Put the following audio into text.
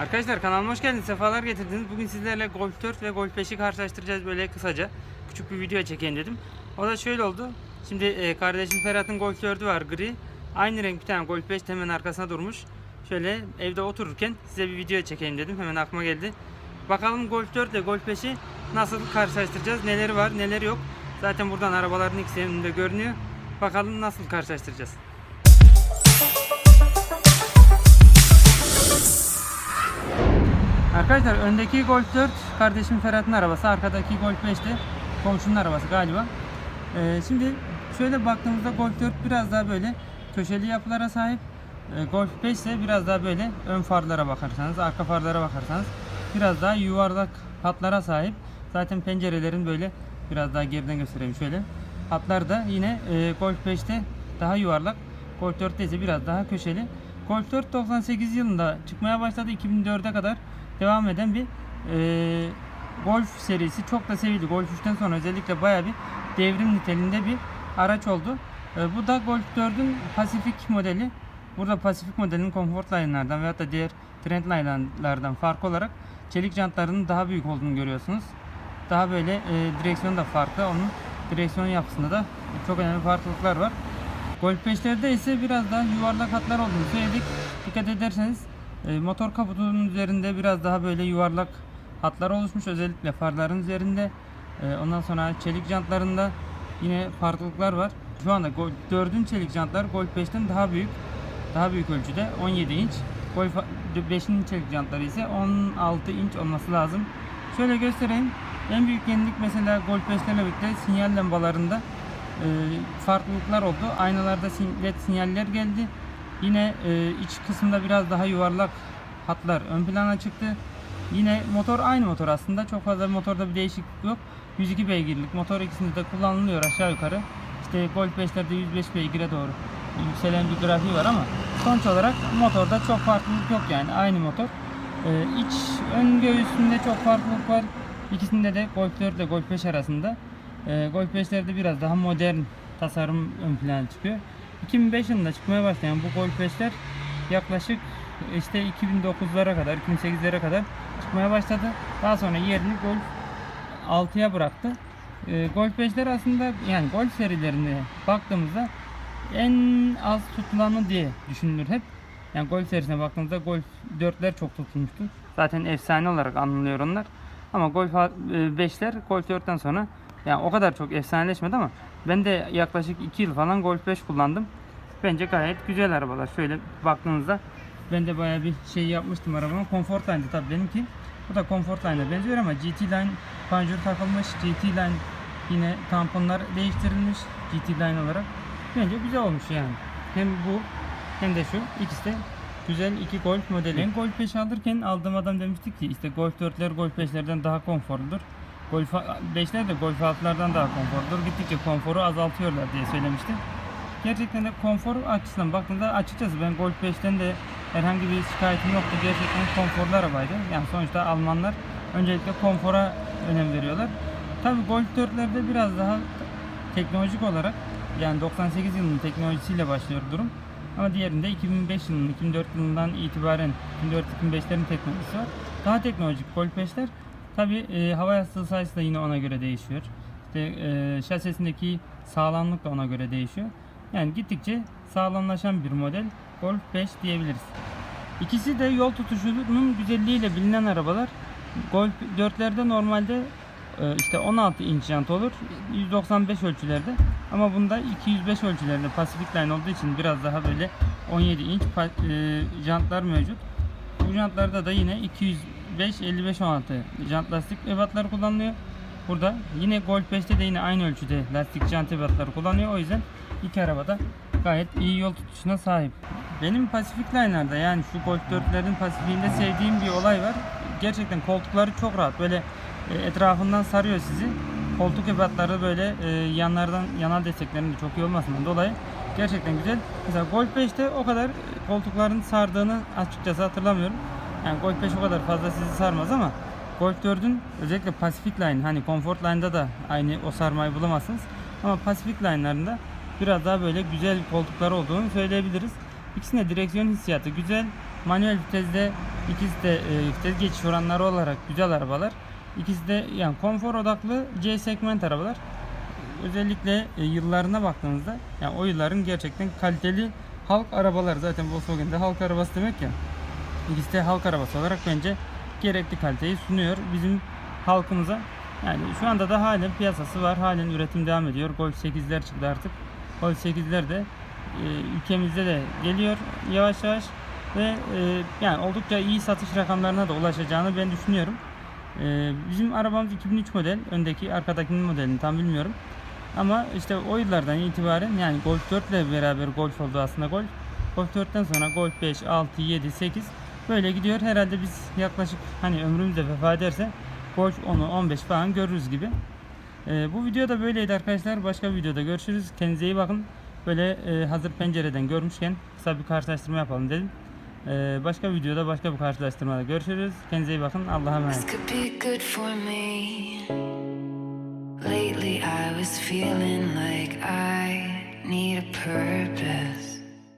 Arkadaşlar kanalıma hoş geldiniz. Sefalar getirdiniz. Bugün sizlerle Golf 4 ve Golf 5'i karşılaştıracağız böyle kısaca. Küçük bir video çekeyim dedim. O da şöyle oldu. Şimdi e, kardeşim Ferhat'ın Golf 4'ü var gri. Aynı renk bir tane Golf 5 de hemen arkasına durmuş. Şöyle evde otururken size bir video çekeyim dedim. Hemen aklıma geldi. Bakalım Golf 4 ile Golf 5'i nasıl karşılaştıracağız? Neleri var, neleri yok. Zaten buradan arabaların ikisinin de görünüyor. Bakalım nasıl karşılaştıracağız. Arkadaşlar öndeki Golf 4 kardeşim Ferhat'ın arabası. Arkadaki Golf 5 de komşunun arabası galiba. Ee, şimdi şöyle baktığımızda Golf 4 biraz daha böyle köşeli yapılara sahip. Ee, Golf 5 ise biraz daha böyle ön farlara bakarsanız, arka farlara bakarsanız biraz daha yuvarlak hatlara sahip. Zaten pencerelerin böyle biraz daha geriden göstereyim şöyle. Hatlar da yine e, Golf 5'te daha yuvarlak. Golf 4'te ise biraz daha köşeli. Golf 4 98 yılında çıkmaya başladı 2004'e kadar devam eden bir e, Golf serisi çok da sevildi. Golf 3'ten sonra özellikle bayağı bir devrim niteliğinde bir araç oldu. E, bu da Golf 4'ün Pacific modeli. Burada Pacific modelinin Comfort Line'lardan veyahut da diğer Trend Line'lardan farkı olarak çelik jantlarının daha büyük olduğunu görüyorsunuz. Daha böyle e, direksiyon da farklı. Onun direksiyon yapısında da çok önemli farklılıklar var. Golf 5'lerde ise biraz daha yuvarlak hatlar olduğunu söyledik. Dikkat ederseniz e, motor kaputunun üzerinde biraz daha böyle yuvarlak hatlar oluşmuş. Özellikle farların üzerinde. E, ondan sonra çelik jantlarında yine farklılıklar var. Şu anda Golf 4'ün çelik jantlar Golf 5'ten daha büyük. Daha büyük ölçüde 17 inç. Golf 5'in çelik jantları ise 16 inç olması lazım. Şöyle göstereyim. En büyük yenilik mesela Golf 5'lerle birlikte sinyal lambalarında farklılıklar oldu. Aynalarda led sinyaller geldi. Yine e, iç kısımda biraz daha yuvarlak hatlar ön plana çıktı. Yine motor aynı motor aslında. Çok fazla motorda bir değişiklik yok. 102 beygirlik motor ikisinde de kullanılıyor aşağı yukarı. İşte Golf 5'lerde 105 beygire doğru yükselen bir grafiği var ama sonuç olarak motorda çok farklılık yok yani aynı motor. Ee, iç ön göğsünde çok farklılık var. İkisinde de Golf 4 ile Golf 5 arasında. Ee, Golf 5'lerde biraz daha modern tasarım ön plana çıkıyor. 2005 yılında çıkmaya başlayan bu Golf 5'ler yaklaşık işte 2009'lara kadar, 2008'lere kadar çıkmaya başladı. Daha sonra yerini Golf 6'ya bıraktı. Ee, Golf 5'ler aslında yani Golf serilerine baktığımızda en az tutulanı diye düşünülür hep. Yani Golf serisine baktığımızda Golf 4'ler çok tutulmuştu. Zaten efsane olarak anılıyor onlar. Ama Golf 5'ler Golf 4'ten sonra yani o kadar çok efsaneleşmedi ama ben de yaklaşık 2 yıl falan Golf 5 kullandım. Bence gayet güzel arabalar. Şöyle baktığınızda ben de bayağı bir şey yapmıştım arabama. Comfort Line'di tabii benimki. Bu da Comfort Line'a benziyor ama GT Line panjur takılmış. GT Line yine tamponlar değiştirilmiş GT Line olarak. Bence güzel olmuş yani. Hem bu hem de şu ikisi de güzel iki Golf modeli. Ben Golf 5 alırken aldığım adam demiştik ki işte Golf 4'ler Golf 5'lerden daha konforludur. Golf 5'ler de Golf 6'lardan daha konforludur. Gittikçe konforu azaltıyorlar diye söylemişti. Gerçekten de konfor açısından baktığımda açıkçası ben Golf 5'ten de herhangi bir şikayetim yoktu. Gerçekten konforlu arabaydı. Yani sonuçta Almanlar öncelikle konfora önem veriyorlar. Tabii Golf 4'lerde biraz daha teknolojik olarak yani 98 yılının teknolojisiyle başlıyor durum. Ama diğerinde 2005 yılının, 2004 yılından itibaren 2004-2005'lerin teknolojisi var. Daha teknolojik Golf 5'ler. Tabi e, hava yastığı sayısı da yine ona göre değişiyor. İşte e, şasisindeki sağlamlık da ona göre değişiyor. Yani gittikçe sağlamlaşan bir model Golf 5 diyebiliriz. İkisi de yol tutuşunun güzelliğiyle bilinen arabalar. Golf 4'lerde normalde e, işte 16 inç jant olur. 195 ölçülerde. Ama bunda 205 ölçülerinde Pacific Line olduğu için biraz daha böyle 17 inç e, jantlar mevcut. Bu jantlarda da yine 205 55 16 jant lastik ebatları kullanılıyor. Burada yine Golf 5'te de yine aynı ölçüde lastik jant ebatları kullanıyor. O yüzden iki arabada gayet iyi yol tutuşuna sahip. Benim Pacific Line'larda yani şu Golf 4'lerin Pacific'inde sevdiğim bir olay var. Gerçekten koltukları çok rahat. Böyle e, etrafından sarıyor sizi. Koltuk ebatları böyle e, yanlardan yanal desteklerinin de çok iyi olmasından dolayı gerçekten güzel. Mesela Golf 5'te o kadar koltukların sardığını açıkçası hatırlamıyorum. Yani Golf 5 o kadar fazla sizi sarmaz ama Golf 4'ün özellikle Pacific Line hani Comfort Line'da da aynı o sarmayı bulamazsınız. Ama Pacific Line'larında biraz daha böyle güzel koltukları olduğunu söyleyebiliriz. İkisinde direksiyon hissiyatı güzel. Manuel viteste ikisi de e, vites geçiş oranları olarak güzel arabalar. İkisi de yani konfor odaklı C segment arabalar. Özellikle e, yıllarına baktığınızda yani o yılların gerçekten kaliteli halk arabalar zaten Volkswagen'de halk arabası demek ya. İkisi halk arabası olarak bence gerekli kaliteyi sunuyor bizim halkımıza. Yani şu anda da halen piyasası var. Halen üretim devam ediyor. Golf 8'ler çıktı artık. Golf 8'ler de e, ülkemizde de geliyor yavaş yavaş ve e, yani oldukça iyi satış rakamlarına da ulaşacağını ben düşünüyorum. E, bizim arabamız 2003 model. Öndeki arkadakinin modelini tam bilmiyorum. Ama işte o yıllardan itibaren yani Golf 4 ile beraber Golf oldu aslında Golf. Golf 4'ten sonra Golf 5, 6, 7, 8 böyle gidiyor. Herhalde biz yaklaşık hani ömrümüzde vefa ederse Golf 10'u 15 falan görürüz gibi. Ee, bu video da böyleydi arkadaşlar. Başka bir videoda görüşürüz. Kendinize iyi bakın. Böyle e, hazır pencereden görmüşken kısa bir karşılaştırma yapalım dedim. Ee, başka bir videoda başka bir karşılaştırmada görüşürüz. Kendinize iyi bakın. Allah'a emanet.